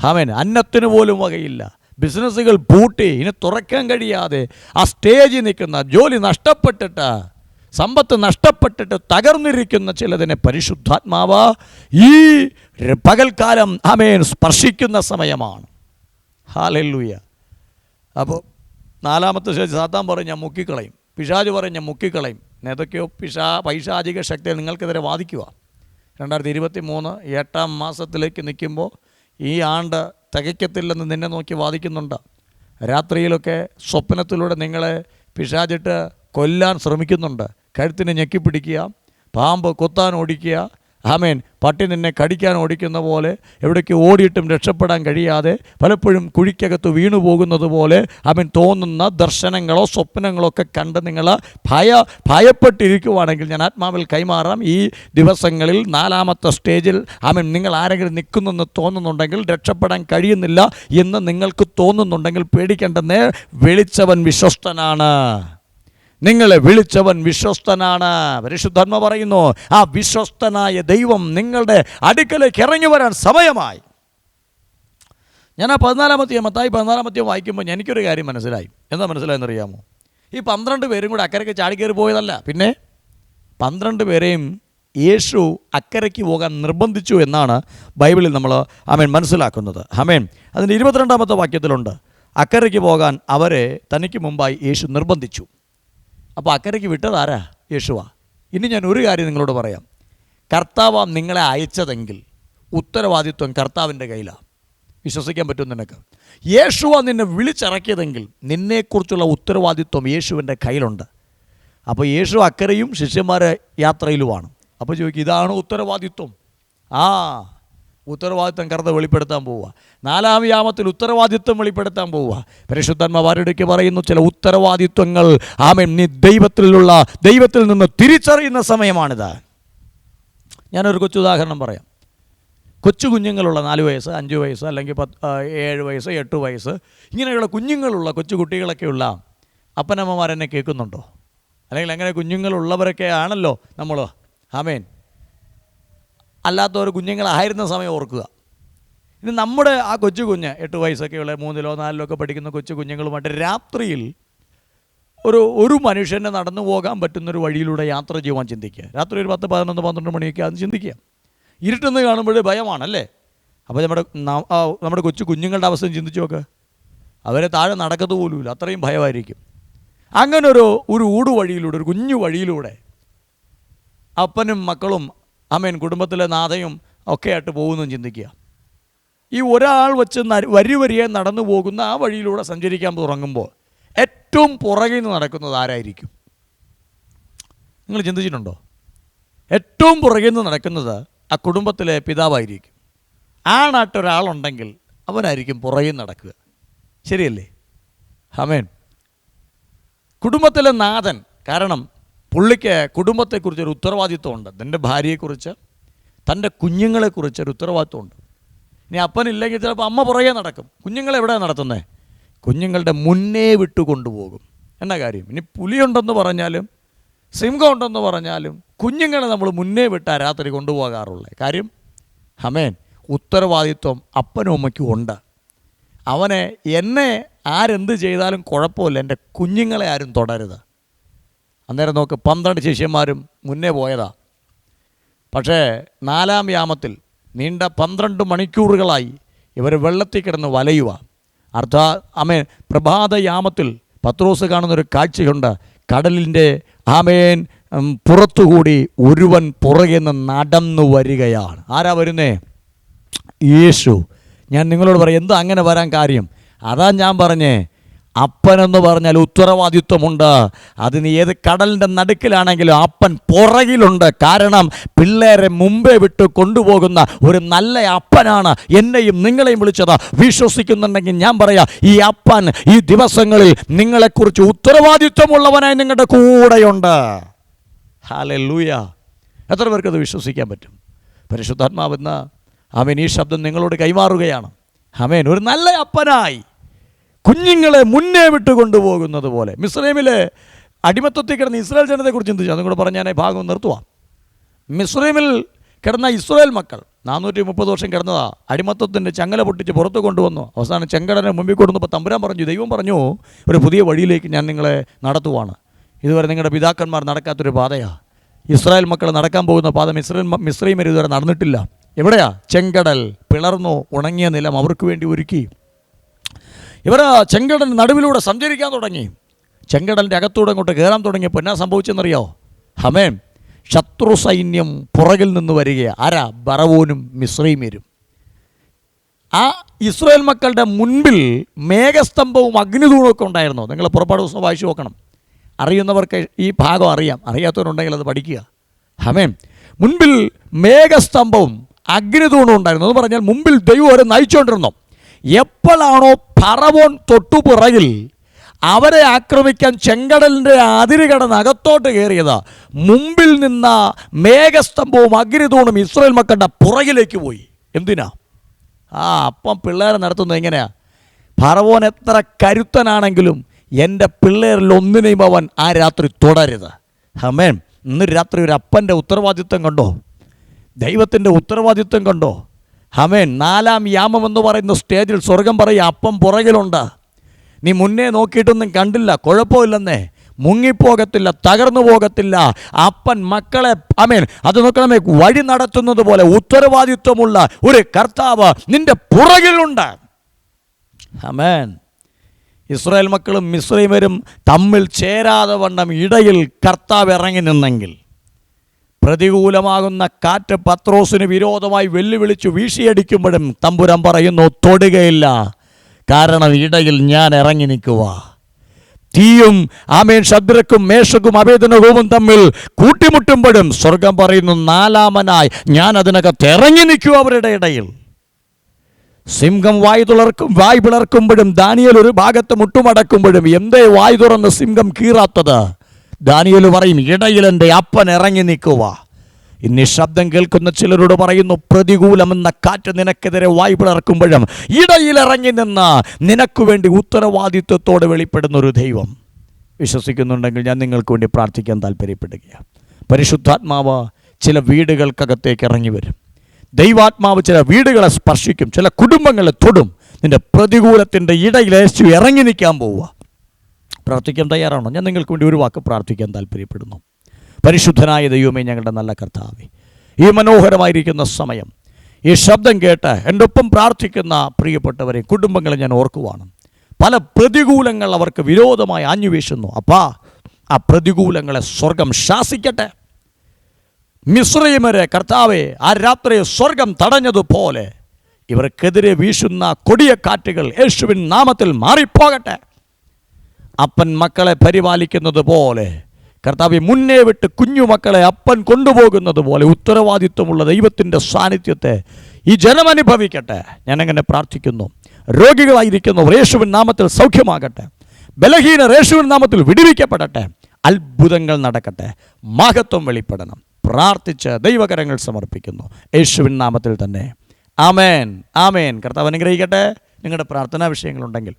ഹാമേൻ അന്നത്തിന് പോലും വകയില്ല. ബിസിനസ്സുകൾ പൂട്ടി ഇനി തുറക്കാൻ കഴിയാതെ ആ സ്റ്റേജിൽ നിൽക്കുന്ന ജോലി നഷ്ടപ്പെട്ടിട്ട് സമ്പത്ത് നഷ്ടപ്പെട്ടിട്ട് തകർന്നിരിക്കുന്ന ചിലതിനെ പരിശുദ്ധാത്മാവ് ഈ പകൽക്കാലം ആമേൻ സ്പർശിക്കുന്ന സമയമാണ്. ഹാലല്ലൂയ. അപ്പോൾ നാലാമത്തെ ശേഷം സാത്താൻ പറയും ഞാൻ മുക്കിക്കളയും. പിശാജ് പറയും ഞാൻ മുക്കിക്കളയും. ഏതൊക്കെയോ പിശാ പൈശാചിക ശക്തിയെ നിങ്ങൾക്കെതിരെ വാദിക്കുക. രണ്ടായിരത്തി ഇരുപത്തി മൂന്ന് എട്ടാം മാസത്തിലേക്ക് നിൽക്കുമ്പോൾ ഈ ആണ്ട് തികയ്ക്കത്തില്ലെന്ന് നിന്നെ നോക്കി വാദിക്കുന്നുണ്ട്. രാത്രിയിലൊക്കെ സ്വപ്നത്തിലൂടെ നിങ്ങളെ പിശാചിട്ട് കൊല്ലാൻ ശ്രമിക്കുന്നുണ്ട്. കഴുത്തിന് ഞെക്കിപ്പിടിക്കുക പാമ്പ് കൊത്താൻ ഓടിക്കുക ആമേൻ. പട്ടി നിന്നെ കടിക്കാൻ ഓടിക്കുന്ന പോലെ എവിടേക്ക് ഓടിയിട്ടും രക്ഷപ്പെടാൻ കഴിയാതെ പലപ്പോഴും കുഴിക്കകത്ത് വീണു പോകുന്നത് പോലെ ആമേൻ തോന്നുന്ന ദർശനങ്ങളോ സ്വപ്നങ്ങളോ ഒക്കെ കണ്ട് നിങ്ങൾ ഭയ ഭയപ്പെട്ടിരിക്കുവാണെങ്കിൽ ഞാൻ ആത്മാവിൽ കൈമാറാം. ഈ ദിവസങ്ങളിൽ നാലാമത്തെ സ്റ്റേജിൽ ആമേൻ നിങ്ങൾ ആരെങ്കിലും നിൽക്കുന്നെന്ന് തോന്നുന്നുണ്ടെങ്കിൽ രക്ഷപ്പെടാൻ കഴിയുന്നില്ല എന്ന് നിങ്ങൾക്ക് തോന്നുന്നുണ്ടെങ്കിൽ പേടിക്കേണ്ടെന്നേ വിളിച്ചവൻ വിശ്വസ്തനാണ്. നിങ്ങളെ വിളിച്ചവൻ വിശ്വസ്തനാണ്. പരിശുദ്ധന്മ പറയുന്നു ആ വിശ്വസ്തനായ ദൈവം നിങ്ങളുടെ അടുക്കലേക്ക് ഇറങ്ങി വരാൻ സമയമായി. ഞാൻ ആ പതിനാലാമത്തെ മത്തായി പതിനാലാമത്തെ വായിക്കുമ്പോൾ എനിക്കൊരു കാര്യം മനസ്സിലായി. എന്താ മനസ്സിലായെന്ന് അറിയാമോ ഈ പന്ത്രണ്ട് പേരും കൂടെ അക്കരയ്ക്ക് ചാടിക്കയറി പോയതല്ല. പിന്നെ പന്ത്രണ്ട് പേരെയും യേശു അക്കരയ്ക്ക് പോകാൻ നിർബന്ധിച്ചു എന്നാണ് ബൈബിളിൽ നമ്മൾ അമേൻ മനസ്സിലാക്കുന്നത്. അമേൻ അതിന്റെ ഇരുപത്തിരണ്ടാമത്തെ വാക്യത്തിലുണ്ട് അക്കരയ്ക്ക് പോകാൻ അവരെ തനിക്ക് മുമ്പായി യേശു നിർബന്ധിച്ചു. അപ്പോൾ അക്കരയ്ക്ക് വിട്ടതാരാ യേശുവ. ഇനി ഞാൻ ഒരു കാര്യം നിങ്ങളോട് പറയാം. കർത്താവാം നിങ്ങളെ അയച്ചതെങ്കിൽ ഉത്തരവാദിത്വം കർത്താവിന്റെ കയ്യിലാണ് വിശ്വസിക്കാൻ പറ്റും നിനക്ക്? യേശുവ നിന്നെ വിളിച്ചിറക്കിയതെങ്കിൽ നിന്നെക്കുറിച്ചുള്ള ഉത്തരവാദിത്വം യേശുവിന്റെ കയ്യിലുണ്ട്. അപ്പോൾ യേശു അക്കരയും ശിഷ്യന്മാരെ യാത്രയിലുമാണ്. അപ്പോൾ ചോദിക്കും ഇതാണ് ഉത്തരവാദിത്വം? ആ ഉത്തരവാദിത്വം കറുത വെളിപ്പെടുത്താൻ പോവുക. നാലാം യാമത്തിൽ ഉത്തരവാദിത്വം വെളിപ്പെടുത്താൻ പോവുക. പരിശുദ്ധന്മാരുടെ പറയുന്നു ചില ഉത്തരവാദിത്വങ്ങൾ ആമൻ നീ ദൈവത്തിലുള്ള ദൈവത്തിൽ നിന്ന് തിരിച്ചറിയുന്ന സമയമാണിത്. ഞാനൊരു കൊച്ചു ഉദാഹരണം പറയാം. കൊച്ചു കുഞ്ഞുങ്ങളുള്ള നാല് വയസ്സ് അഞ്ച് വയസ്സ് അല്ലെങ്കിൽ പത്ത് ഏഴ് വയസ്സ് എട്ട് വയസ്സ് ഇങ്ങനെയുള്ള കുഞ്ഞുങ്ങളുള്ള കൊച്ചു കുട്ടികളൊക്കെയുള്ള അപ്പനമ്മമാരെന്നെ കേൾക്കുന്നുണ്ടോ? അല്ലെങ്കിൽ അങ്ങനെ കുഞ്ഞുങ്ങളുള്ളവരൊക്കെ ആണല്ലോ നമ്മൾ ആമേൻ. അല്ലാത്തവർ കുഞ്ഞുങ്ങളായിരുന്ന സമയം ഓർക്കുക. ഇനി നമ്മുടെ ആ കൊച്ചു കുഞ്ഞ് എട്ട് വയസ്സൊക്കെയുള്ള മൂന്നിലോ നാലിലോ ഒക്കെ പഠിക്കുന്ന കൊച്ചു കുഞ്ഞുങ്ങളുമായിട്ട് രാത്രിയിൽ ഒരു ഒരു മനുഷ്യനെ നടന്നു പോകാൻ പറ്റുന്നൊരു വഴിയിലൂടെ യാത്ര ചെയ്യുവാൻ ചിന്തിക്കുക. രാത്രി ഒരു പത്ത് പതിനൊന്ന് പന്ത്രണ്ട് മണിയൊക്കെ അത് ചിന്തിക്കുക. ഇരുട്ടെന്ന് കാണുമ്പോൾ ഭയമാണല്ലേ? അപ്പോൾ നമ്മുടെ നമ്മുടെ കൊച്ചു കുഞ്ഞുങ്ങളുടെ അവസ്ഥ ചിന്തിച്ചു നോക്ക്. അവരെ താഴെ നടക്കത്ത് പോലുമില്ല അത്രയും ഭയമായിരിക്കും. അങ്ങനെ ഒരു ഒരു വഴിയിലൂടെ ഒരു കുഞ്ഞു വഴിയിലൂടെ അപ്പനും മക്കളും അമ്മയും കുടുംബത്തിലെ നാഥയും ഒക്കെയായിട്ട് പോകുന്നു ചിന്തിക്കുക. ഈ ഒരാൾ വെച്ച് വരി വരിയെ നടന്നു പോകുന്ന ആ വഴിയിലൂടെ സഞ്ചരിക്കാൻ തുടങ്ങുമ്പോൾ ഏറ്റവും പുറകിൽ നിന്ന് നടക്കുന്നത് ആരായിരിക്കും? നിങ്ങൾ ചിന്തിച്ചിട്ടുണ്ടോ? ഏറ്റവും പുറകിൽ നിന്ന് നടക്കുന്നത് ആ കുടുംബത്തിലെ പിതാവായിരിക്കും. ആണായിട്ടൊരാളുണ്ടെങ്കിൽ അവനായിരിക്കും പുറകിൽ നടക്കുക. ശരിയല്ലേ? ഹമേൻ കുടുംബത്തിലെ നാഥൻ കാരണം പുള്ളിക്ക് കുടുംബത്തെക്കുറിച്ചൊരു ഉത്തരവാദിത്വമുണ്ട്. തന്റെ ഭാര്യയെക്കുറിച്ച് തന്റെ കുഞ്ഞുങ്ങളെക്കുറിച്ച് ഒരു ഉത്തരവാദിത്വമുണ്ട്. ഇനി അപ്പനില്ലെങ്കിൽ ചിലപ്പോൾ അമ്മ പുറകെ നടക്കും. കുഞ്ഞുങ്ങളെ എവിടെയാണ് നടത്തുന്നത് കുഞ്ഞുങ്ങളുടെ മുന്നേ വിട്ടു കൊണ്ടുപോകും. എന്ന കാര്യം? ഇനി പുലിയുണ്ടെന്ന് പറഞ്ഞാലും സിംഹം ഉണ്ടെന്ന് പറഞ്ഞാലും കുഞ്ഞുങ്ങളെ നമ്മൾ മുന്നേ വിട്ടാ രാത്രി കൊണ്ടുപോകാറുള്ളത് കാര്യം ഹമേൻ ഉത്തരവാദിത്വം അപ്പനും അമ്മയ്ക്കും ഉണ്ട്. അവനെ എന്നെ ആരെന്ത് ചെയ്താലും കുഴപ്പമില്ല. എന്റെ കുഞ്ഞുങ്ങളെ ആരും തുടരുത്. അന്നേരം നോക്ക് പന്ത്രണ്ട് ശിഷ്യന്മാരും മുന്നേ പോയതാ. പക്ഷേ നാലാം യാമത്തിൽ നീണ്ട പന്ത്രണ്ട് മണിക്കൂറുകളായി ഇവർ വെള്ളത്തിൽ കിടന്ന് വലയുക അർത്ഥ അമേ പ്രഭാതയാമത്തിൽ പത്രോസ് കാണുന്നൊരു കാഴ്ചയുണ്ട്. കടലിന്റെ ആമേൻ പുറത്തുകൂടി ഒരുവൻ പുറകെ നിന്ന് നടന്നു വരികയാണ്. ആരാ വരുന്നേ? യേശു. ഞാൻ നിങ്ങളോട് പറയാം എന്താ അങ്ങനെ വരാൻ കാര്യം? അതാ ഞാൻ പറഞ്ഞേ അപ്പനെന്ന് പറഞ്ഞാൽ ഉത്തരവാദിത്വമുണ്ട്. അതിന് ഏത് കടലിന്റെ നടുക്കിലാണെങ്കിലും അപ്പൻ പുറകിലുണ്ട്. കാരണം പിള്ളേരെ മുമ്പേ വിട്ട് കൊണ്ടുപോകുന്ന ഒരു നല്ല അപ്പനാണ് എന്നെയും നിങ്ങളെയും വിളിച്ചത്. വിശ്വസിക്കുന്നുണ്ടെങ്കിൽ ഞാൻ പറയാം ഈ അപ്പൻ ഈ ദിവസങ്ങളിൽ നിങ്ങളെക്കുറിച്ച് ഉത്തരവാദിത്വമുള്ളവനായി നിങ്ങളുടെ കൂടെയുണ്ട്. ഹാലെ ലൂയ എത്ര പേർക്ക് അത് വിശ്വസിക്കാൻ പറ്റും? പരിശുദ്ധാത്മാവെന്ന അവൻ ഈ ശബ്ദം നിങ്ങളോട് കൈമാറുകയാണ്. അവൻ ഒരു നല്ല അപ്പനായി. കുഞ്ഞുങ്ങളെ മുന്നേ വിട്ട് കൊണ്ടുപോകുന്നത് പോലെ. മിസ്രൈമിലെ അടിമത്തത്തിൽ കിടന്ന ഇസ്രായേൽ ജനതയെക്കുറിച്ച് ചിന്തിച്ചു. അതും കൂടെ പറഞ്ഞ് ഭാഗം നിർത്തുവാം. മിസ്രൈമിൽ കിടന്ന ഇസ്രായേൽ മക്കൾ നാനൂറ്റി മുപ്പത് വർഷം കിടന്നതാ. അടിമത്തത്തിന്റെ ചങ്ങല പൊട്ടിച്ച് പുറത്ത് കൊണ്ടുവന്നു. അവസാനം ചെങ്കടനെ മുമ്പിൽ കൊടുന്നപ്പോൾ തമ്പുരാൻ പറഞ്ഞു. ദൈവം പറഞ്ഞു ഒരു പുതിയ വഴിയിലേക്ക് ഞാൻ നിങ്ങളെ നടത്തുവാണ്. ഇതുവരെ നിങ്ങളുടെ പിതാക്കന്മാർ നടക്കാത്തൊരു പാതയാണ് ഇസ്രായേൽ മക്കൾ നടക്കാൻ പോകുന്ന പാത മിസ്രൈൻ മിസ്രൈമർ ഇതുവരെ നടന്നിട്ടില്ല. എവിടെയാ? ചെങ്കടൽ പിളർന്നു ഉണങ്ങിയ നിലം അവർക്ക് വേണ്ടി ഒരുക്കി. ഇവർ ചെങ്കടൽ നടുവിലൂടെ സഞ്ചരിക്കാൻ തുടങ്ങി. ചെങ്കടലിന്റെ അകത്തൂടെ അങ്ങോട്ട് കയറാൻ തുടങ്ങിയപ്പോൾ എന്നാ സംഭവിച്ചെന്നറിയോ? ഹമേൻ ശത്രു സൈന്യം പുറകിൽ നിന്ന് വരികയാണ് ആരാ? ബറവോനും മിശ്രൈമേരും ആ ഇസ്രായേൽ മക്കളുടെ മുൻപിൽ മേഘസ്തംഭവും അഗ്നിതൂണൊക്കെ ഉണ്ടായിരുന്നു. നിങ്ങൾ പുറപ്പാട് ദിവസം വായിച്ചു നോക്കണം. അറിയുന്നവർക്ക് ഈ ഭാഗം അറിയാം. അറിയാത്തവരുണ്ടെങ്കിൽ അത് പഠിക്കുക. ഹമേം മുൻപിൽ മേഘസ്തംഭവും അഗ്നിതൂണും ഉണ്ടായിരുന്നു. എന്ന് പറഞ്ഞാൽ മുമ്പിൽ ദൈവം അവരെ നയിച്ചുകൊണ്ടിരുന്നു. എപ്പോഴാണോ പറവോൻ തൊട്ടുപുറകിൽ അവരെ ആക്രമിക്കാൻ ചെങ്കടലിന്റെ അതിര് കടന്ന് അകത്തോട്ട് കയറിയത്. മുമ്പിൽ നിന്ന മേഘസ്തംഭവും അഗ്നിതൂണും ഇസ്രയേൽ മക്കളുടെ പുറകിലേക്ക് പോയി. എന്തിനാ? ആ അപ്പം പിള്ളേരെ നടത്തുന്നത് എങ്ങനെയാ? ഫറവോൻ എത്ര കരുത്തനാണെങ്കിലും എന്റെ പിള്ളേരിൽ ഒന്നിനെയും അവൻ ആ രാത്രി തുടരുത് ഹമേൻ ഇന്ന് രാത്രി ഒരു അപ്പന്റെ ഉത്തരവാദിത്വം കണ്ടോ? ദൈവത്തിന്റെ ഉത്തരവാദിത്വം കണ്ടോ? ഹമേൻ നാലാം യാമം എന്ന് പറയുന്ന സ്റ്റേജിൽ സ്വർഗം പറയുക അപ്പം പുറകിലുണ്ട്. നീ മുന്നേ നോക്കിയിട്ടൊന്നും കണ്ടില്ല കുഴപ്പമില്ലെന്നേ. മുങ്ങിപ്പോകത്തില്ല തകർന്നു പോകത്തില്ല. അപ്പൻ മക്കളെ അമേൻ അത് നോക്കണമേ വഴി നടത്തുന്നത് പോലെ ഉത്തരവാദിത്വമുള്ള ഒരു കർത്താവ് നിന്റെ പുറകിലുണ്ട്. അമേൻ ഇസ്രായേൽ മക്കളും മിശ്രൈമരും തമ്മിൽ ചേരാതെ വണ്ണം ഇടയിൽ കർത്താവ് ഇറങ്ങി നിന്നെങ്കിൽ. പ്രതികൂലമാകുന്ന കാറ്റ് പത്രോസിന് വിരോധമായി വെല്ലുവിളിച്ചു വീശിയടിക്കുമ്പോഴും തമ്പുരം പറയുന്നു തൊടുകയില്ല. കാരണം ഇടയിൽ ഞാൻ ഇറങ്ങി നിൽക്കുക തീയും ആമേൻ ശദ്രക്കും മേഷക്കും അഭേദനവും തമ്മിൽ കൂട്ടിമുട്ടുമ്പോഴും സ്വർഗം പറയുന്നു നാലാമനായി ഞാൻ അതിനകത്ത് ഇറങ്ങി നിൽക്കുക അവരുടെ ഇടയിൽ. സിംഹം വായു തുളർക്കും വായ് പിളർക്കുമ്പോഴും ദാനിയൽ ഒരു ഭാഗത്ത് മുട്ടുമടക്കുമ്പോഴും എന്തേ വായു തുറന്ന് സിംഹം കീറാത്തത്? ദാനിയൽ പറയും ഇടയിൽ എന്റെ അപ്പൻ ഇറങ്ങി നിൽക്കുക ഇനി ശബ്ദം കേൾക്കുന്ന ചിലരോട് പറയുന്നു പ്രതികൂലമെന്ന കാറ്റ് നിനക്കെതിരെ വായ്പ പിളർക്കുമ്പോഴും ഇടയിൽ ഇറങ്ങി നിന്ന് നിനക്ക് വേണ്ടി ഉത്തരവാദിത്വത്തോടെ വെളിപ്പെടുന്ന ഒരു ദൈവം. വിശ്വസിക്കുന്നുണ്ടെങ്കിൽ ഞാൻ നിങ്ങൾക്ക് വേണ്ടി പ്രാർത്ഥിക്കാൻ താല്പര്യപ്പെടുകയാണ്. പരിശുദ്ധാത്മാവ് ചില വീടുകൾക്കകത്തേക്ക് ഇറങ്ങി വരും. ദൈവാത്മാവ് ചില വീടുകളെ സ്പർശിക്കും ചില കുടുംബങ്ങളെ തൊടും. നിന്റെ പ്രതികൂലത്തിന്റെ ഇടയിൽ യേശു ഇറങ്ങി നിൽക്കാൻ പോവുക. പ്രാർത്ഥിക്കാൻ തയ്യാറാണോ? ഞാൻ നിങ്ങൾക്ക് വേണ്ടി ഒരു വാക്ക് പ്രാർത്ഥിക്കാൻ താല്പര്യപ്പെടുന്നു പരിശുദ്ധനായ ദൈവമേ ഞങ്ങളുടെ നല്ല കർത്താവേ ഈ മനോഹരമായിരിക്കുന്ന സമയം ഈ ശബ്ദം കേട്ട് എന്റെ ഒപ്പം പ്രാർത്ഥിക്കുന്ന പ്രിയപ്പെട്ടവരെ കുടുംബങ്ങളെ ഞാൻ ഓർക്കുവാണ്. പല പ്രതികൂലങ്ങൾ അവർക്ക് വിരോധമായി ആഞ്ഞുവീശുന്നു അപ്പാ ആ പ്രതികൂലങ്ങളെ സ്വർഗം ശാസിക്കട്ടെ. മിശ്രീമരെ കർത്താവെ ആ രാത്രി സ്വർഗം തടഞ്ഞതുപോലെ ഇവർക്കെതിരെ വീശുന്ന കൊടിയ കാറ്റുകൾ യേശുവിൻ നാമത്തിൽ മാറിപ്പോകട്ടെ. അപ്പൻ മക്കളെ പരിപാലിക്കുന്നത് പോലെ. കർത്താവ് മുന്നേ വിട്ട് കുഞ്ഞുമക്കളെ അപ്പൻ കൊണ്ടുപോകുന്നത് പോലെ ഉത്തരവാദിത്വമുള്ള ദൈവത്തിന്റെ സാന്നിധ്യത്തെ ഈ ജനം അനുഭവിക്കട്ടെ. ഞാനങ്ങനെ പ്രാർത്ഥിക്കുന്നു. രോഗികളായിരിക്കുന്നവർ യേശുവിൻ നാമത്തിൽ സൗഖ്യമാകട്ടെ. ബലഹീന യേശുവിൻ നാമത്തിൽ വിടുവിക്കപ്പെടട്ടെ. അത്ഭുതങ്ങൾ നടക്കട്ടെ. മഹത്വം വെളിപ്പെടണം. പ്രാർത്ഥിച്ച് ദൈവകരങ്ങൾ സമർപ്പിക്കുന്നു. യേശുവിൻ നാമത്തിൽ തന്നെ. ആമേൻ. ആമേൻ. കർത്താവ് അനുഗ്രഹിക്കട്ടെ. നിങ്ങളുടെ പ്രാർത്ഥനാ വിഷയങ്ങളുണ്ടെങ്കിൽ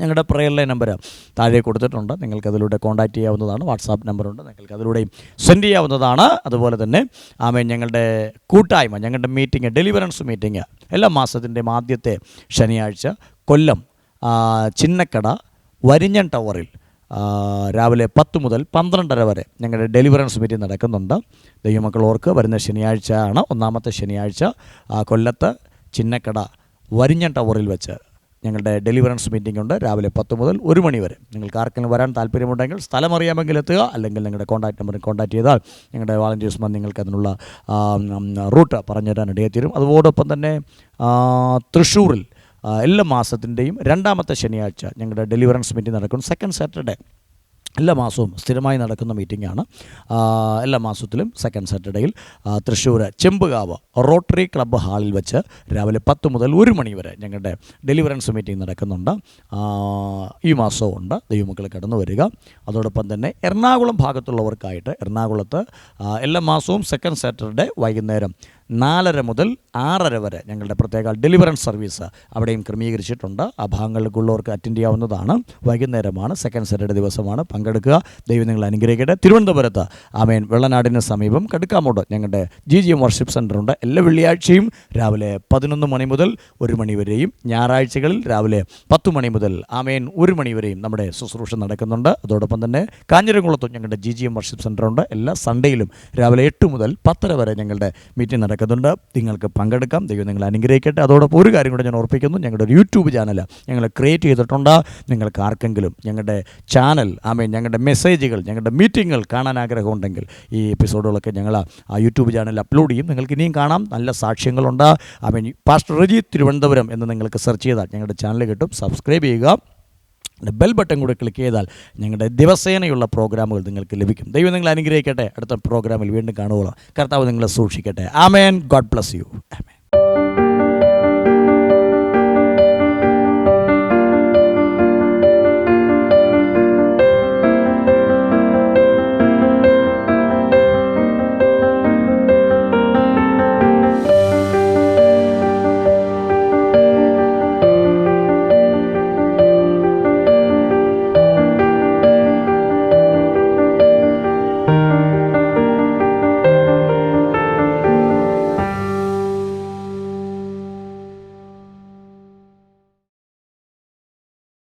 ഞങ്ങളുടെ പ്രയറിലെ നമ്പർ താഴെ കൊടുത്തിട്ടുണ്ട്. നിങ്ങൾക്ക് അതിലൂടെ കോൺടാക്റ്റ് ചെയ്യാവുന്നതാണ്. വാട്സാപ്പ് നമ്പറുണ്ട് നിങ്ങൾക്ക് അതിലൂടെയും സെൻഡ് ചെയ്യാവുന്നതാണ്. അതുപോലെ തന്നെ ആമേ ഞങ്ങളുടെ കൂട്ടായ്മ ഞങ്ങളുടെ മീറ്റിംഗ് ഡെലിവറൻസ് മീറ്റിംഗ് എല്ലാ മാസത്തിന്റെയും ആദ്യത്തെ ശനിയാഴ്ച കൊല്ലം ചിന്നക്കട വരിഞ്ഞൻ ടവറിൽ രാവിലെ പത്ത് മുതൽ പന്ത്രണ്ടര വരെ ഞങ്ങളുടെ ഡെലിവറൻസ് മീറ്റിംഗ് നടക്കുന്നുണ്ട്. ദൈവമക്കൾ ഓർക്ക് വരുന്ന ശനിയാഴ്ച ആണ് ഒന്നാമത്തെ ശനിയാഴ്ച കൊല്ലത്ത് ചിന്നക്കട വരിഞ്ഞൻ ടവറിൽ വെച്ച് ഞങ്ങളുടെ ഡെലിവറൻസ് മീറ്റിംഗ് ഉണ്ട്. രാവിലെ പത്ത് മുതൽ ഒരു മണി വരെ. നിങ്ങൾക്ക് ആർക്കെങ്കിലും വരാൻ താല്പര്യമുണ്ടെങ്കിൽ സ്ഥലം അറിയാമെങ്കിൽ എത്തുക. അല്ലെങ്കിൽ നിങ്ങളുടെ കോൺടാക്ട് നമ്പറിൽ കോൺടാക്ട് ചെയ്താൽ ഞങ്ങളുടെ വാളണ്ടിയേഴ്സ്മാർ നിങ്ങൾക്ക് അതിനുള്ള റൂട്ട് പറഞ്ഞുതരാൻ ഇടയെത്തീരും അതോടൊപ്പം തന്നെ തൃശ്ശൂരിൽ എല്ലാ മാസത്തിന്റെയും രണ്ടാമത്തെ ശനിയാഴ്ച ഞങ്ങളുടെ ഡെലിവറൻസ് മീറ്റിംഗ് നടക്കും. സെക്കൻഡ് സാറ്റർഡേ എല്ലാ മാസവും സ്ഥിരമായി നടക്കുന്ന മീറ്റിംഗാണ്. എല്ലാ മാസത്തിലും സെക്കൻഡ് സാറ്റർഡേയിൽ തൃശ്ശൂർ ചെമ്പുകാവ് റോട്ടറി ക്ലബ്ബ് ഹാളിൽ വെച്ച് രാവിലെ പത്ത് മുതൽ ഒരു മണി വരെ ഞങ്ങളുടെ ഡെലിവറൻസ് മീറ്റിംഗ് നടക്കുന്നുണ്ട്. ഈ മാസവും ഉണ്ട്. ദൈവമക്കൾ കടന്നു വരിക. അതോടൊപ്പം തന്നെ എറണാകുളം ഭാഗത്തുള്ളവർക്കായിട്ട് എറണാകുളത്ത് എല്ലാ മാസവും സെക്കൻഡ് സാറ്റർഡേ വൈകുന്നേരം നാലര മുതൽ ആറര വരെ ഞങ്ങളുടെ പ്രത്യേക ഡെലിവറൻസ് സർവീസ് അവിടെയും ക്രമീകരിച്ചിട്ടുണ്ട്. ആ ഭാഗങ്ങളിലേക്കുള്ളവർക്ക് അറ്റൻഡ് ചെയ്യാവുന്നതാണ്. വൈകുന്നേരമാണ് സെക്കൻഡ് സാറ്റർഡേ ദിവസമാണ്. പങ്കെടുക്കുക. ദൈവം നിങ്ങൾ അനുഗ്രഹിക്കട്ടെ. തിരുവനന്തപുരത്ത് ആമേൻ വെള്ളനാടിന് സമീപം കടുക്കാമോട് ഞങ്ങളുടെ ജി ജി എം വർഷിപ്പ് സെന്ററുണ്ട് എല്ലാ വെള്ളിയാഴ്ചയും രാവിലെ പതിനൊന്ന് മണി മുതൽ ഒരു മണി വരെയും ഞായറാഴ്ചകളിൽ രാവിലെ പത്ത് മണി മുതൽ ആമേൻ ഒരു മണി വരെയും നമ്മുടെ ശുശ്രൂഷ നടക്കുന്നുണ്ട്. അതോടൊപ്പം തന്നെ കാഞ്ഞിരംകുളത്തും ഞങ്ങളുടെ ജി ജി എം വർഷിപ്പ് സെന്ററുണ്ട് എല്ലാ സൺഡേയിലും രാവിലെ എട്ട് മുതൽ പത്തര വരെ ഞങ്ങളുടെ മീറ്റിംഗ് നടക്കുന്നുണ്ട് നിങ്ങൾക്ക് പങ്കെടുക്കാം. ദൈവം നിങ്ങൾ അനുഗ്രഹിക്കട്ടെ. അതോടൊപ്പം ഒരു കാര്യം കൂടെ ഞാൻ ഓർപ്പിക്കുന്നു. ഞങ്ങളുടെ ഒരു യൂട്യൂബ് ചാനൽ ഞങ്ങൾ ക്രിയേറ്റ് ചെയ്തിട്ടുണ്ട്. നിങ്ങൾക്ക് ആർക്കെങ്കിലും ഞങ്ങളുടെ ചാനൽ ആമേൻ ഞങ്ങളുടെ മെസ്സേജുകൾ ഞങ്ങളുടെ മീറ്റിങ്ങുകൾ കാണാൻ ആഗ്രഹമുണ്ടെങ്കിൽ ഈ എപ്പിസോഡുകളൊക്കെ ഞങ്ങൾ ആ യൂട്യൂബ് ചാനലിൽ അപ്ലോഡ് ചെയ്യും. നിങ്ങൾക്ക് ഇനിയും കാണാം. നല്ല സാക്ഷ്യങ്ങളുണ്ട്. ആമേൻ പാസ്റ്റർ റജി തിരുവനന്തപുരം എന്ന് നിങ്ങൾക്ക് സെർച്ച് ചെയ്താൽ ഞങ്ങളുടെ ചാനൽ കിട്ടും. സബ്സ്ക്രൈബ് ചെയ്യുക. ബെൽ ബട്ടൺ കൂടെ ക്ലിക്ക് ചെയ്താൽ ഞങ്ങളുടെ ദിവസേനയുള്ള പ്രോഗ്രാമുകൾ നിങ്ങൾക്ക് ലഭിക്കും. ദൈവം നിങ്ങൾ അനുഗ്രഹിക്കട്ടെ. അടുത്ത പ്രോഗ്രാമിൽ വീണ്ടും കാണുകയുള്ളൂ കർത്താവ് നിങ്ങളെ സൂക്ഷിക്കട്ടെ. Amen God bless you amen